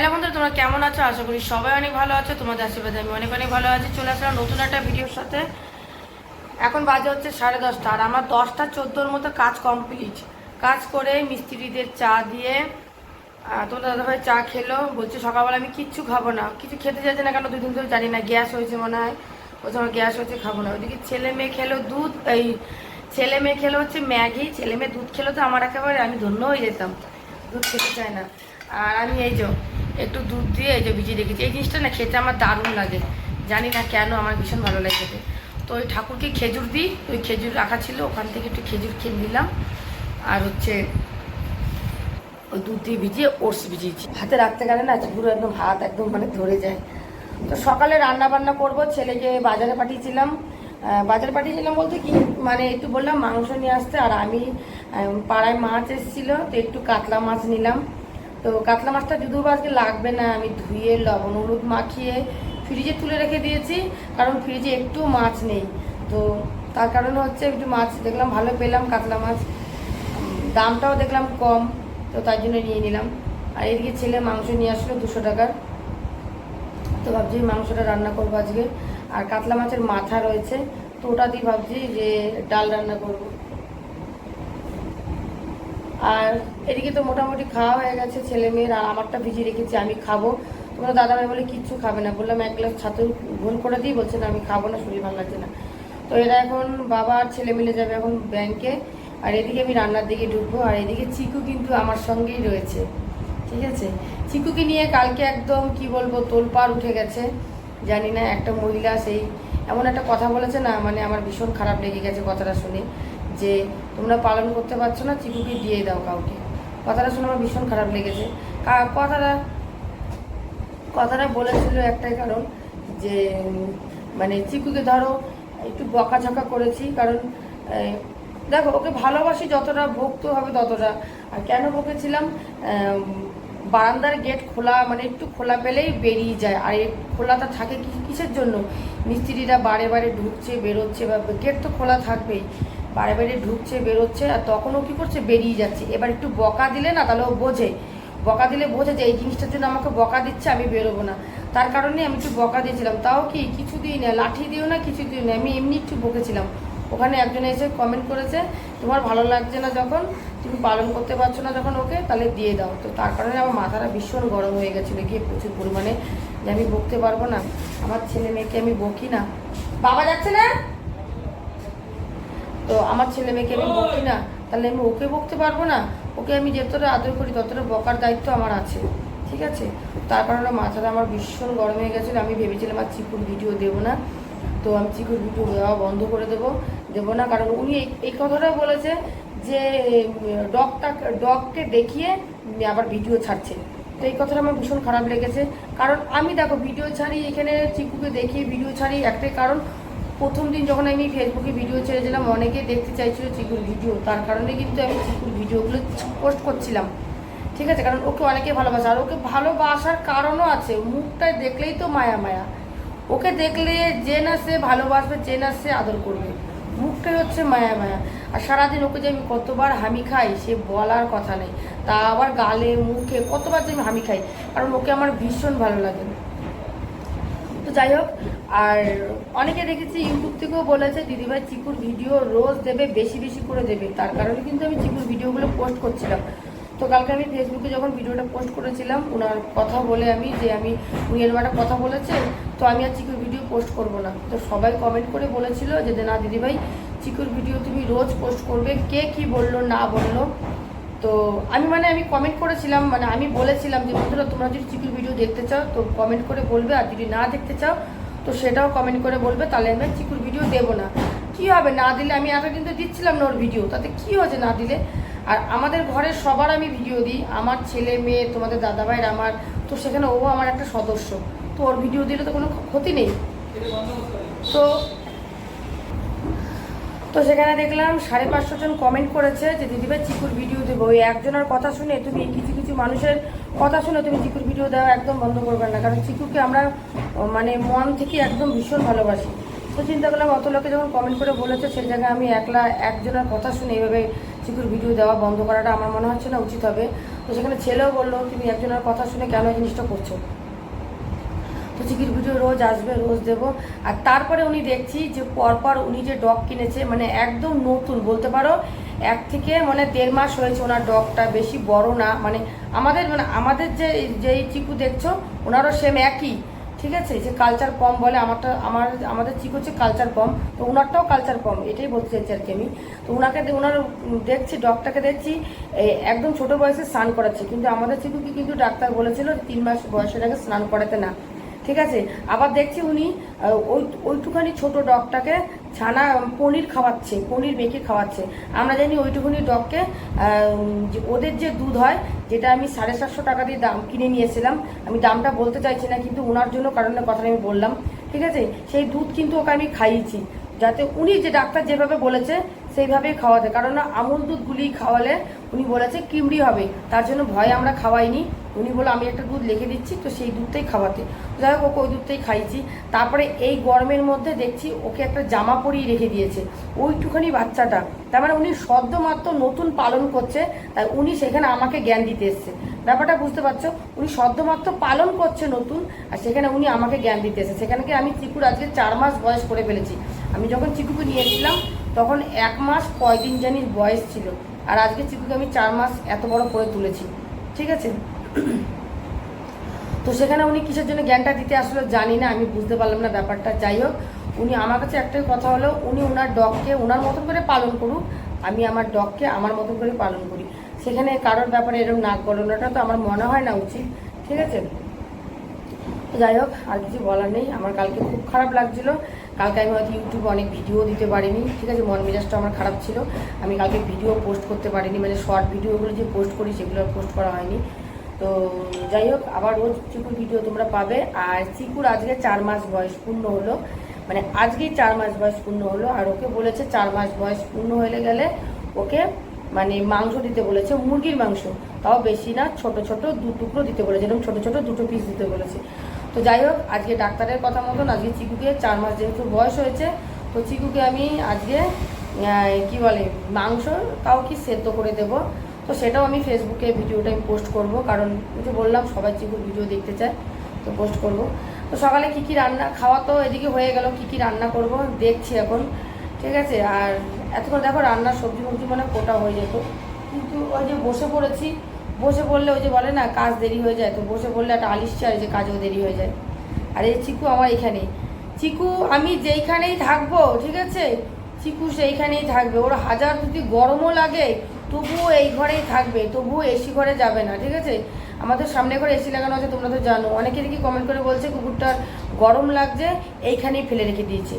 Hello বন্ধুরা, তোমরা কেমন আছো? আশা করি সবাই অনেক ভালো আছো। তোমাদের আশীর্বাদে আমি অনেক অনেক ভালো আছি। চলে আসলাম নতুন একটা ভিডিওর সাথে। এখন বাজে হচ্ছে সাড়ে দশটা, আর আমার দশটা চোদ্দোর মতো কাজ কমপ্লিট কাজ করে মিস্ত্রিদের চা দিয়ে তোমার দাদাভাই চা খেলো। বলছে, সকালবেলা আমি কিচ্ছু খাব না। কিছু খেতে যাচ্ছে না কেন? দুদিন ধরে জানি না, গ্যাস হয়েছে মনে হয়। বলছে, আমার গ্যাস হয়েছে, খাব না। ওইদিকে ছেলে মেয়ে খেলো দুধ, এই ছেলে মেয়ে খেলো হচ্ছে ম্যাগি। ছেলে মেয়ে দুধ খেলো তো আমার একেবারে, আমি ধন্য হয়ে যেতাম। দুধ খেতে চায় না। আর আমি এই যে একটু দুধ দিয়ে এই যে ভিজিয়ে রেখেছি। এই জিনিসটা না খেতে আমার দারুণ লাগে। জানি না কেন আমার ভীষণ ভালো লাগে খেতে। তো ওই ঠাকুরকে খেজুর দিই। ওই খেজুর রাখা ছিল, ওখান থেকে একটু খেজুর খেয়ে নিলাম। আর হচ্ছে ওই দুধ দিয়ে ভিজিয়ে ওটস ভিজিয়েছি। হাতে রাখতে গেলে না পুরো একদম হাত একদম মানে ধরে যায়। তো সকালে রান্না বান্না করব, ছেলেকে বাজারে পাঠিয়েছিলাম। বাজারে পাঠিয়েছিলাম বলতে কি মানে একটু বললাম মাংস নিয়ে আসতে, আর আমি পাড়ায় মাছ এসেছিল, তো একটু কাতলা মাছ নিলাম। তো কাতলা মাছটা যদিও আজকে লাগবে না, আমি ধুয়ে লবণ, হলুদ মাখিয়ে ফ্রিজে তুলে রেখে দিয়েছি, কারণ ফ্রিজে একটু মাছ নেই। তো তার কারণে হচ্ছে একটু মাছ দেখলাম, ভালো পেলাম কাতলা মাছ। দামটাও দেখলাম কম, তো তার জন্য নিয়ে নিলাম। আর এদিকে ছেলে মাংস নিয়ে আসলো দুশো টাকার। তো ভাবছি মাংসটা রান্না করব আজকে। আর কাতলা মাছের মাথা রয়েছে, তো ওটা দিয়ে ভাবছি যে ডাল রান্না করব। আর এদিকে তো মোটামুটি খাওয়া হয়ে গেছে, ছেলে মেয়ের আর আমারটা ভিজিয়ে রেখেছি, আমি খাব। তোমরা দাদা ভাই বলে, কিচ্ছু খাবে না। বললাম, এক গ্লাস ছাতু ঘোল করে দিই। বলছে, না, আমি খাব না, শরীর ভালো লাগছে না। তো এরা এখন বাবা আর ছেলে মিলে যাবে এখন ব্যাংকে আর এদিকে আমি রান্নার দিকে ঢুকবো, আর এদিকে চিকু কিন্তু আমার সঙ্গেই রয়েছে। ঠিক আছে? চিকুকে নিয়ে কালকে একদম, কি বলব, তোলপাড় উঠে গেছে। জানি না, একটা মহিলা সেই, এমন একটা কথা বলেছে না মানে আমার ভীষণ খারাপ লেগে গেছে কথাটা শুনে। যে তোমরা পালন করতে পারছ না, চিকুকে দিয়ে দাও কাউকে। কথাটা শুনে আমার ভীষণ খারাপ লেগেছে। কথাটা কথাটা বলেছিল একটাই কারণ যে মানে চিকুকে ধরো, একটু বকাঝকা করেছি, কারণ দেখো, ওকে ভালোবাসি যতটা, ভক্ত হবে ততটা। আর কেন বকেছিলাম? বারান্দার গেট খোলা মানে একটু খোলা পেলেই বেরিয়ে যায়। আর এই খোলাটা থাকে কিসের জন্য? মিস্ত্রিরা বারে বারে ঢুকছে, বেরোচ্ছে, বা গেট তো খোলা থাকবেই। বারে বারে ঢুকছে, বেরোচ্ছে আর তখন ও কী করছে? বেরিয়ে যাচ্ছে। এবার একটু বকা দিলে না, তাহলে ও বোঝে। বকা দিলে বোঝে যে এই জিনিসটার জন্য আমাকে বকা দিচ্ছে, আমি বেরোবো না। তার কারণে আমি একটু বকা দিয়েছিলাম। তাও কি কিছু দিই না, লাঠি দিও না কিছু দিও না, আমি এমনি একটু বকেছিলাম। ওখানে একজন এসে কমেন্ট করেছে, তোমার ভালো লাগছে না যখন, তুমি পালন করতে পারছ না যখন ওকে, তাহলে দিয়ে দাও। তো তার কারণে আমার মাথাটা ভীষণ গরম হয়ে গেছিল। গিয়ে প্রচুর পরিমাণে যে আমি বকতে পারব না, আমার ছেলে মেয়েকে আমি বকি না। বাবা যাচ্ছে না? তো আমার ছেলে মেয়েকে আমি বকি না, তাহলে আমি ওকে বকতে পারব না? ওকে আমি যতটা আদর করি, ততটা বকার দায়িত্ব আমার আছে, ঠিক আছে? তার কারণে মাথাটা আমার ভীষণ গরম হয়ে গেছিল। আমি ভেবেছিলাম আর চিকুর ভিডিও দেবো না, তো আমি চিকুর ভিডিও দেওয়া বন্ধ করে দেবো দেবো না। কারণ উনি এই- এই কথাটা বলেছে যে, ডগটা, ডগকে দেখিয়ে আবার ভিডিও ছাড়ছে। তো এই কথাটা আমার ভীষণ খারাপ লেগেছে। কারণ আমি দেখো, ভিডিও ছাড়ি, এখানে চিকুকে দেখিয়ে ভিডিও ছাড়ি একটাই কারণ প্রথম দিন যখন আমি ফেসবুকে ভিডিও ছেড়েছিলাম অনেকে দেখতে চাইছিল চিকুর ভিডিও তার কারণে কিন্তু আমি চিকুর ভিডিওগুলো পোস্ট করছিলাম। ঠিক আছে? কারণ ওকে অনেকে ভালোবাসে। আর ওকে ভালোবাসার কারণও আছে। মুখটায় দেখলেই তো মায়া মায়া। ওকে দেখলে যে না সে ভালোবাসবে, যে না সে আদর করবে। মুখটাই হচ্ছে মায়া মায়া। আর সারাদিন ওকে যে আমি কতবার হামি খাই, সে বলার কথা নেই। তা আবার গালে, মুখে কতবার যে আমি হামি খাই। কারণ ওকে আমার ভীষণ ভালো লাগে। তো যাই হোক, আর অনেকে দেখেছি ইউটিউব থেকেও বলেছে, দিদিভাই, চিকুর ভিডিও রোজ দেবে, বেশি বেশি করে দেবে। তার কারণে কিন্তু আমি চিকুর ভিডিওগুলো পোস্ট করছিলাম। তো কালকে আমি ফেসবুকে যখন ভিডিওটা পোস্ট করেছিলাম ওনার কথা বলে আমি, যে আমি, উনি একটা কথা বলেছে তো আমি আর চিকুর ভিডিও পোস্ট করব না। তো সবাই কমেন্ট করে বলেছিল যে, না, দিদিভাই, চিকুর ভিডিও তুমি রোজ পোস্ট করবে। কে কি বলল, না বলল? তো আমি মানে আমি কমেন্ট করেছিলাম মানে আমি বলেছিলাম যে, বন্ধুরা, তোমরা যদি চিকুর ভিডিও দেখতে চাও, তো কমেন্ট করে বলবে, আর যদি না দেখতে চাও, তো সেটাও কমেন্ট করে বলবে, তাহলে আমি চিকুর ভিডিও দেবো না। কি হবে? না দিলে আমি এতদিন তো দিচ্ছিলাম না ওর ভিডিও তাতে কি হয়েছে না দিলে? আর আমাদের ঘরের সবার আমি ভিডিও দিই, আমার ছেলে, মেয়ে, তোমাদের দাদাভাইয়ের আমার, তো সেখানে ও আমার একটা সদস্য, তো ওর ভিডিও দিলে তো কোনো ক্ষতি নেই। তো তো সেখানে দেখলাম সাড়ে পাঁচশো জন কমেন্ট করেছে যে দিদিভাই চিকুর ভিডিও দেবো। ওই একজনের কথা শুনে তুমি কিছু কিছু মানুষের কথা শুনে তুমি চিকুর ভিডিও দেওয়া একদম বন্ধ করবে না। কারণ চিকুকে আমরা মানে মন থেকে একদম ভীষণ ভালোবাসি। তো চিন্তা করলাম, অত লোকে যখন কমেন্ট করে বলেছে, সেই জায়গায় আমি একলা একজনের কথা শুনে এইভাবে চিকুর ভিডিও দেওয়া বন্ধ করাটা আমার মনে হচ্ছে না উচিত হবে। তো সেখানে ছেলেও বলল, তুমি একজনের কথা শুনে কেন এই জিনিসটা করছ? তো চিকির ভিডিও রোজ আসবে, রোজ দেবো। আর তারপরে উনি দেখছি যে পরপর উনি যে ডগ কিনেছে মানে একদম নতুন, বলতে পারো, এক থেকে মানে দেড় মাস হয়েছে ওনার ডগটা, বেশি বড় না মানে আমাদের মানে আমাদের যে, যেই চিকু দেখছ, ওনারও সেম একই, ঠিক আছে? যে কালচার কম বলে, আমারটা, আমার, আমাদের চিকু হচ্ছে কালচার কম, তো ওনারটাও কালচার কম, এটাই বলতে চাইছি আর কি আমি। তো ওনাকে ওনার দেখছি, ডগটাকে দেখছি একদম ছোট বয়সে স্নান করাচ্ছে, কিন্তু আমাদের চিকুকে কিন্তু ডাক্তার বলেছিল তিন মাস বয়সের আগে স্নান করাতে না। ঠিক আছে? আবার দেখছি উনি ওই, ওইটুখানি ছোট ডগটাকে ছানা পনির খাওয়াচ্ছে, পনির মেখে খাওয়াচ্ছে। আমরা জানি ওইটুকুনি ডগকে ওদের যে দুধ হয়, যেটা আমি সাড়ে সাতশো টাকা দিয়ে দাম কিনে নিয়েছিলাম আমি দামটা বলতে চাইছি না, কিন্তু ওনার জন্য কারণের কথাটা আমি বললাম। ঠিক আছে? সেই দুধ কিন্তু ওকে আমি খাইয়েছি। যাতে উনি যে ডাক্তার যেভাবে বলেছে সেইভাবেই খাওয়াতে। কারণ আমুল দুধগুলি খাওয়ালে উনি বলেছে কিমড়ি হবে, তার জন্য ভয়ে আমরা খাওয়াইনি। উনি বলে আমি একটা দুধ লিখে দিচ্ছি, তো সেই দুধটাই খাওয়াতে। যাই হোক, ওকে ওই দুধটাই খাইছি তারপরে এই গরমের মধ্যে দেখছি ওকে একটা জামা পরিয়ে রেখে দিয়েছে, ওইটুখানি বাচ্চাটা। তার মানে উনি সদ্য মাত্র নতুন পালন করছে, তাই উনি সেখানে আমাকে জ্ঞান দিতে এসছে। ব্যাপারটা বুঝতে পারছ? উনি সদ্য মাত্র পালন করছে নতুন, আর সেখানে উনি আমাকে জ্ঞান দিতে এসেছে। সেখানে আমি চিকুর আজকে চার মাস বয়স করে ফেলেছি। আমি যখন চিকুকে নিয়েছিলাম তখন এক মাস কয়দিন জানি বয়স ছিল। আর আজকে চিকুকে আমি চার মাস এত বড় করে তুলেছি। ঠিক আছে? তো সেখানে উনি কিসের জন্য জ্ঞানটা দিতে আসলে জানি না, আমি বুঝতে পারলাম না ব্যাপারটা। যাই হোক, উনি আমার কাছে একটাই কথা হলো, উনি ওনার ডগকে ওনার মতন করে পালন করুক, আমি আমার ডগকে আমার মতন করে পালন করি। সেখানে কারোর ব্যাপারে এরকম নাক গলানোটা তো আমার মনে হয় না উচিত। ঠিক আছে? যাই হোক, আর কিছু বলার নেই। আমার কালকে খুব খারাপ লাগছিল। কালকে আমি হয়তো ইউটিউবে অনেক ভিডিও দিতে পারিনি, ঠিক আছে? মন মেজাজটা আমার খারাপ ছিল। আমি কালকে ভিডিও পোস্ট করতে পারিনি মানে শর্ট ভিডিওগুলো যে পোস্ট করি সেগুলো পোস্ট করা হয়নি। তো যাই হোক, আবার রোজ চিকুর ভিডিও তোমরা পাবে। আর চিকুর আজকে চার মাস বয়স পূর্ণ হলো। মানে আজকেই চার মাস বয়স পূর্ণ হলো। আর ওকে বলেছে চার মাস বয়স পূর্ণ হয়ে গেলে ওকে মানে মাংস দিতে বলেছে, মুরগির মাংস। তাও বেশি না, ছোট ছোট দু টুকরো দিতে বলেছে। এরকম ছোট ছোট দুটো পিস দিতে বলেছে। তো যাই হোক, আজকে ডাক্তারের কথা মতন, আজকে চিকুকে চার মাস যেহেতু বয়স হয়েছে, তো চিকুকে আমি আজকে কি বলে, মাংস তাও কি সেদ্ধ করে দেবো। তো সেটাও আমি ফেসবুকে ভিডিওটা আমি পোস্ট করব, কারণ যে বললাম, সবাই চিকুর ভিডিও দেখতে চায়, তো পোস্ট করব। তো সকালে কি কি রান্না, খাওয়া তো এদিকে হয়ে গেল, কি কি রান্না করব, দেখছি এখন, ঠিক আছে? আর এতক্ষণ দেখো রান্নার সবজি ফবজি মানে কোটা হয়ে যেত, কিন্তু ওই যে বসে পড়েছি বসে পড়লে ওই যে বলে না, কাজ দেরি হয়ে যায়, তো বসে পড়লে একটা আলিশছে আর যে কাজও দেরি হয়ে যায়। আর এই চিকু আমার এখানে চিকু, আমি যেইখানেই থাকব, ঠিক আছে? চিকু সেইখানেই থাকবে। ওর হাজার যদি গরমও লাগে, তবুও এই ঘরেই থাকবে, তবুও এসি ঘরে যাবে না, ঠিক আছে? আমাদের সামনে ঘরে এসি লাগানো আছে, তোমরা তো জানো। অনেকে দেখি কমেন্ট করে বলছে, কুকুরটার গরম লাগছে, এইখানেই ফেলে রেখে দিয়েছে।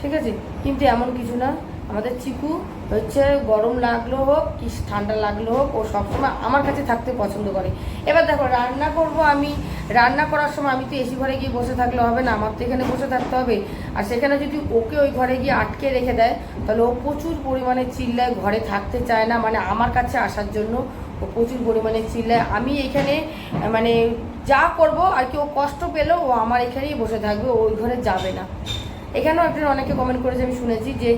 ঠিক আছে? কিন্তু এমন কিছু না। আমাদের চিকু হচ্ছে গরম লাগল হোক কি ঠান্ডা লাগল হোক, ও সবসময় আমার কাছে থাকতে পছন্দ করে। এবার দেখো, রান্না করব আমি। রান্না করার সময় আমি তো এসি ঘরে গিয়ে বসে থাকলে হবে না, আমার তো এখানে বসে থাকতে হবে। আর সেখানে যদি ওকে ওই ঘরে গিয়ে আটকে রেখে দেয়, তাহলে ও প্রচুর পরিমাণে চিল্লায় ঘরে থাকতে চায় না মানে আমার কাছে আসার জন্য ও প্রচুর পরিমাণে চিল্লায়। আমি এখানে মানে যা করব আর কি, ও কষ্ট পেলেও ও আমার এখানেই বসে থাকবে ওই ঘরে যাবে না। এখানেও একজন অনেকে কমেন্ট করেছে, আমি শুনেছি যে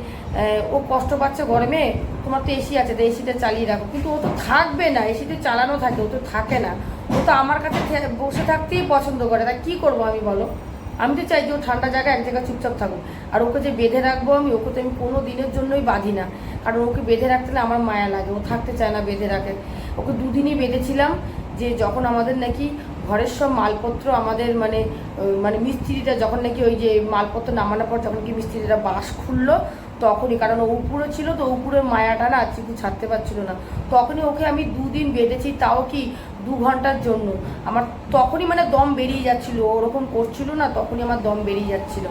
ও কষ্ট পাচ্ছে গরমে, তোমার তো এসি আছে, তো এসিটা চালিয়ে রাখো। কিন্তু ও তো থাকবে না এসিতে চালানো থাকে, ও তো থাকে না। ও তো আমার কাছে বসে থাকতেই পছন্দ করে তাই কী করব আমি বলো? আমি তো চাই যে ও ঠান্ডা জায়গায় এক জায়গায় চুপচাপ থাকুক। আর ওকে যে বেঁধে রাখব আমি, ওকে তো আমি কোনো দিনের জন্যই বাঁধি না। কারণ ওকে বেঁধে রাখতে না আমার মায়া লাগে, ও থাকতে চায় না বেঁধে রাখে। ওকে দুদিনই বেঁধেছিলাম যে যখন আমাদের নাকি ঘরের সব মালপত্র আমাদের মানে মানে মিস্ত্রিটা যখন নাকি ওই যে মালপত্র নামানোর পর যখন কি মিস্ত্রিটা বাঁশ খুললো, তখনই, কারণ ও উপরে ছিল তো উপরের মায়াটা না চিকু ছাড়তে পারছিল না। তখনই ওকে আমি দুদিন বেঁধেছি, তাও কি দু ঘণ্টার জন্য। আমার তখনই মানে দম বেরিয়ে যাচ্ছিল ওরকম করছিল না, তখনই আমার দম বেরিয়ে যাচ্ছিল।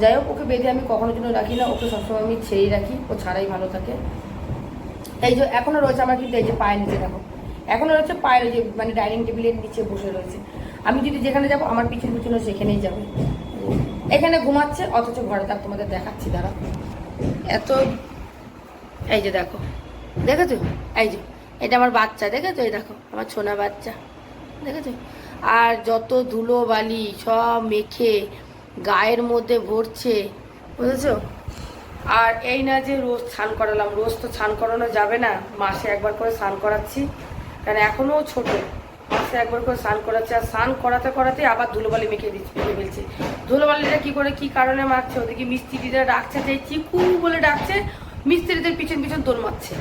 যাই হোক, ওকে বেঁধে আমি কখনো জন্য রাখি না, ওকে সবসময় আমি ছেড়েই রাখি, ও ছাড়াই ভালো থাকে। এই যে এখনও রয়েছে আমার কিন্তু এই যে পায়ে নিচে, দেখো। এখনও রয়েছে পায়ের যে মানে ডাইনিং টেবিলের নিচে বসে রয়েছে। আমি যদি যেখানে যাব, আমার পিছন পিছনে সেখানেই যাবে। এখানে ঘুমাচ্ছে, অথচ ঘরে তার তোমাদের দেখাচ্ছি, দাঁড়া। এত, এই যে দেখো, দেখেছ? এই যে, এটা আমার বাচ্চা, দেখেছ? এই দেখো, আমার ছোনা বাচ্চা, দেখেছ? আর যত ধুলো বালি সব মেখে গায়ের মধ্যে ভরছে, বুঝেছ? আর এই না যে রোজ স্নান করালাম, রোজ তো স্নান করানো যাবে না, মাসে একবার করে স্নান করাচ্ছি। কারণ এখনও ছোট। মাসে একবার করে স্নান করাচ্ছে, আর স্নান করাতে করাতে আবার ধুলোবালি মেখে দিচ্ছি, মেখে ফেলছি। ধুলোবালিটা কি করে, কি কারণে মারছে? ওদিকে মিস্ত্রিরা ডাকছে, যে চিকু বলে ডাকছে, মিস্ত্রিদের পিছন পিছন দোল মারছে।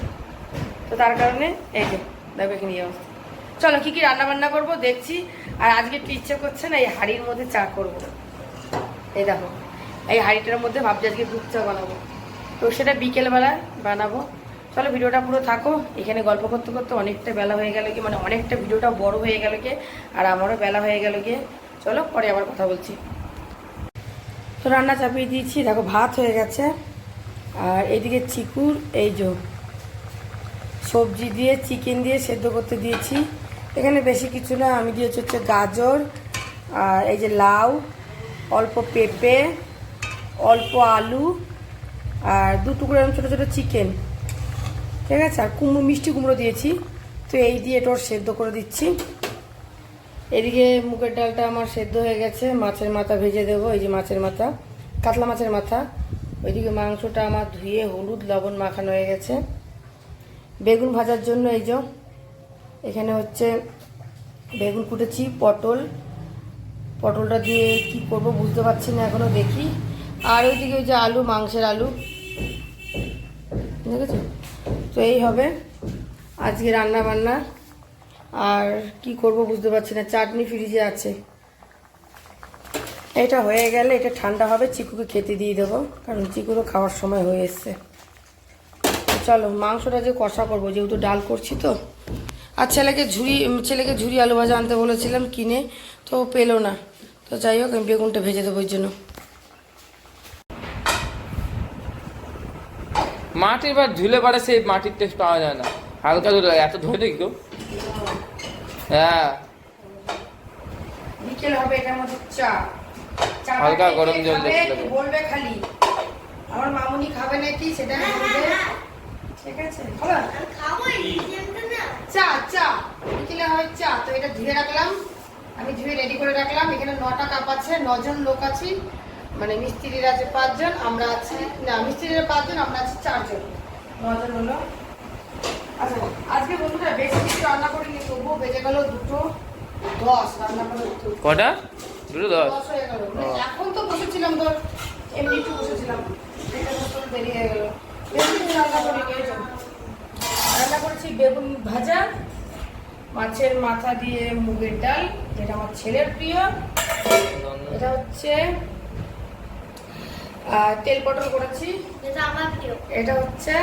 তো তার কারণে, এই যে, দেখো এখানে অবস্থা। চলো, কি কি রান্না বান্না করব দেখছি। আর আজকে একটু ইচ্ছে করছে না, এই হাড়ির মধ্যে চা করব। এই দেখো, এই হাঁড়িটার মধ্যে ভাবছি আজকে দুধ চা বানাবো। তো সেটা বিকেলবেলা বানাবো। চলো ভিডিওটা পুরো থাকো। এখানে গল্প করতে করতে অনেকটা বেলা হয়ে গেল কি মানে অনেকটা ভিডিওটা বড় হয়ে গেল কি আর আমারও বেলা হয়ে গেল গিয়ে চলো, পরে আবার কথা বলছি। তো রান্না চাপিয়ে দিয়েছি, দেখো ভাত হয়ে গেছে। আর এদিকে চিকুর, এই যে সবজি দিয়ে চিকেন দিয়ে সেদ্ধ করতে দিয়েছি। এখানে বেশি কিছু না, আমি দিয়েছি হচ্ছে গাজর, আর এই যে লাউ, অল্প পেঁপে, অল্প আলু, আর দু টুকরো ছোটো ছোটো চিকেন। ঠিক আছে? আর কুমড়ো, মিষ্টি কুমড়ো দিয়েছি। তো এই দিয়ে এটা ওর সেদ্ধ করে দিচ্ছি। এদিকে মুগের ডালটা আমার সেদ্ধ হয়ে গেছে। মাছের মাথা ভেজে দেবো। এই যে মাছের মাথা, কাতলা মাছের মাথা। ওইদিকে মাংসটা আমার ধুয়ে হলুদ, লবণ মাখানো হয়ে গেছে। বেগুন ভাজার জন্য এই যে, এখানে হচ্ছে বেগুন কুটেছি, পটল। পটলটা দিয়ে কি করব বুঝতে পারছি না এখনও, দেখি। আর ওইদিকে ওই যে আলু, মাংসের আলু। দেখেছ তো এই হবে আজকে রান্না বান্না। আর কি করব বুঝতে পারছি না, চাটনি ফ্রিজে আছে। এটা হয়ে গেলে এটা ঠান্ডা হবে, চিকুকে খেতে দিয়ে দেবো, কারণ চিকুরও খাওয়ার সময় হয়ে এসছে। চলো, মাংসটা যে কষা করব, যেহেতু ডাল করছি তো। আর ছেলেকে ঝুড়ি ছেলেকে ঝুড়ি আলু ভাজা আনতে বলেছিলাম কিনে, তো পেল না। তো যাই হোক, আমি বেগুনটা ভেজে দেবো ওই জন্য। মাটির বা ঝুলে পারে সেই মাটির টেস্ট পাওয়া যায় না। হালকা ধরে এত ধরে দেখি কেউ হ্যাঁ। বিকেল হবে এটার মধ্যে চা। হালকা গরম জল দিয়ে। বলবে খালি? আমার মামুনি খাবে নাকি সেটা বলবে। ঠিক আছে হলো চা চা। বিকেলে হয় চা তো এটা ধুয়ে রাখলাম। আমি ধুয়ে রেডি করে রাখলাম। এখানে নটা কাপ আছে নজন লোক আছি। মানে মিস্ত্রির আছে পাঁচজন আমরা আছি না মিস্ত্রিরা পাঁচজন আমরা আছি চারজন। নজন হলো? আচ্ছা আজকে বন্ধুরা বেশি কিছু রান্না করিনি তবুও বেজে গেল দুটো দশ রান্না করে দুটো কটা? দুটো দশ? দশ হয়ে গেল। মানে এখন তো বসেছিলাম ধর এমনি একটু বসেছিলাম। এটা দেরি হয়ে গেল। বেশি কিছু রান্না করি রান্না করেছি বেগুন ভাজা মাছের মাথা দিয়ে মুগের ডাল যেটা আমার ছেলের প্রিয়। এটা হচ্ছে তেল পটল করেছি এটা হচ্ছে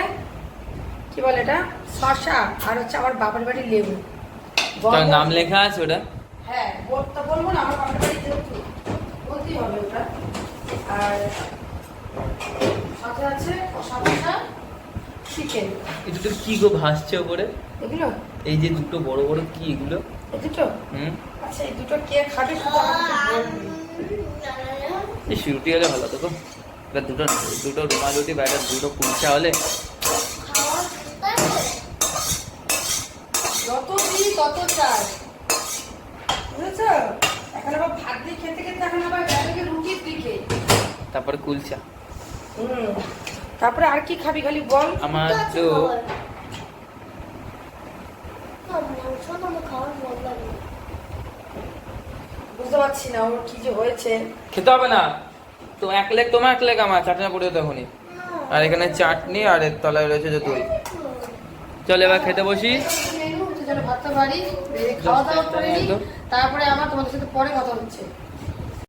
কি বলে এটা শশা আর হচ্ছে আমার বাবার বাড়ির লেবু তার নাম লেখা আছে ওটা হ্যাঁ বলতে বলব না আমার বাবার বাড়ি যেহেতু বলতেই হবে ওটা আর সাথে আছে কষা কষা চিকেন এই দুটো কি গো ভাসছে ওপরে এগুলো এই যে দুটো বড় বড় কি এগুলো এই দুটো হুম আচ্ছা এই দুটো কে খাবে শুধু আমাকে বলবি। এই রুটি হলে ভালো তো এবার দুটো দুটো রুমাল রুটি বা একটা দুটো কুলচা হলে যত দিই তত চাই। বুঝেছ? এখন আবার ভাত দিয়ে খেতে খেতে এখন আবার গেলে রুটির দিকে। তারপরে কুলচা। হুম। তারপরে আর কি খাবি খালি বল? আমার তো বুঝতে পারছি না ওর কি যে হয়েছে। খেতে হবে না। তো এক লেগ তোমার এক লেগ আমার চাটনা পড়ে তখনই আর এখানে চাটনি আর এর তলায় রয়েছে যে দই। চল এবার খেতে বসি। তারপরে আমার তোমাদের সাথে পরে কথা হচ্ছে।